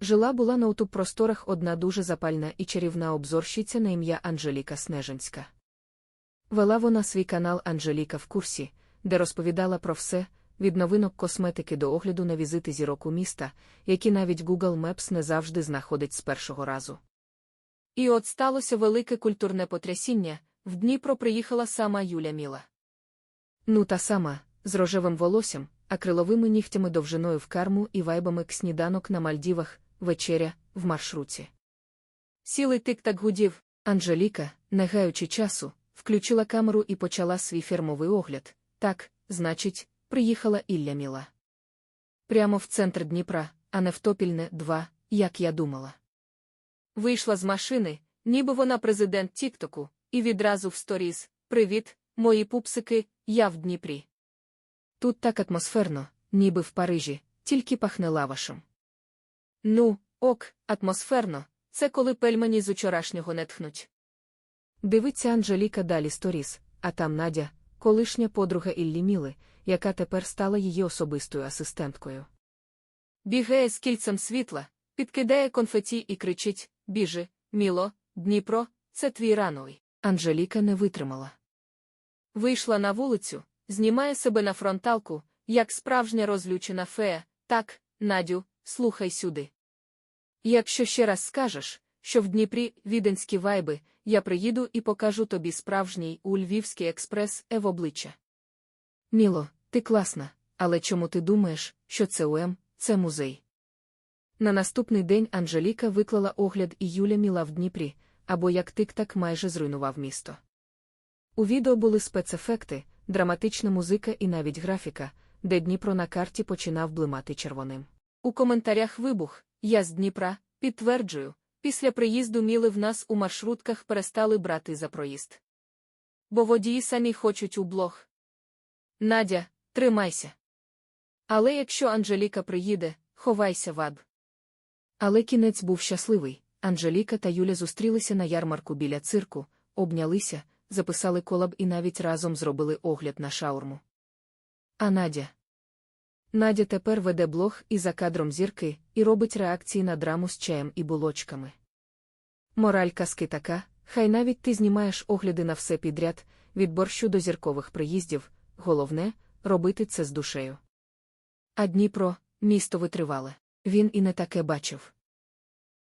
Жила була на утуп просторах одна дуже запальна і чарівна обзорщиця на ім'я Анжеліка Снежинська. Вела вона свій канал Анжеліка в курсі, де розповідала про все, від новинок косметики до огляду на візити зірок у міста, які навіть Google Maps не завжди знаходить з першого разу. І от сталося велике культурне потрясіння в Дніпро приїхала сама Юля Міла. Ну та сама, з рожевим волоссям, акриловими нігтями довжиною в карму і вайбами к сніданок на Мальдівах, вечеря, в маршруті. Сілий тик-так гудів, Анжеліка, не гаючи часу, включила камеру і почала свій фірмовий огляд. Так, значить, приїхала Ілля Міла. Прямо в центр Дніпра, а не в Топільне 2, як я думала. Вийшла з машини, ніби вона президент Тіктоку, і відразу в сторіз Привіт, мої пупсики, я в Дніпрі. Тут так атмосферно, ніби в Парижі, тільки пахне лавашем. Ну, ок, атмосферно, це коли пельмені з учорашнього не тхнуть. Дивиться Анжеліка далі сторіс, а там Надя, колишня подруга Іллі Міли, яка тепер стала її особистою асистенткою. Бігає з кільцем світла, підкидає конфеті і кричить Біжи, Міло, Дніпро, це твій рануй. Анжеліка не витримала. Вийшла на вулицю, знімає себе на фронталку, як справжня розлючена фея. Так, Надю, слухай сюди. Якщо ще раз скажеш, що в Дніпрі віденські вайби, я приїду і покажу тобі справжній у Львівський експрес Ев обличчя. Міло, ти класна, але чому ти думаєш, що це УМ, це музей? На наступний день Анжеліка виклала огляд і Юля Міла в Дніпрі, або як тик-так майже зруйнував місто. У відео були спецефекти, драматична музика і навіть графіка, де Дніпро на карті починав блимати червоним. У коментарях вибух, я з Дніпра, підтверджую, після приїзду Міли в нас у маршрутках перестали брати за проїзд. Бо водії самі хочуть у блог. Надя, тримайся. Але якщо Анжеліка приїде, ховайся ваб. Але кінець був щасливий. Анжеліка та Юля зустрілися на ярмарку біля цирку, обнялися, записали колаб і навіть разом зробили огляд на шаурму. А Надя. Надя тепер веде блог і за кадром зірки, і робить реакції на драму з чаєм і булочками. Мораль казки така, хай навіть ти знімаєш огляди на все підряд, від борщу до зіркових приїздів, головне робити це з душею. А Дніпро, місто витривале. Він і не таке бачив.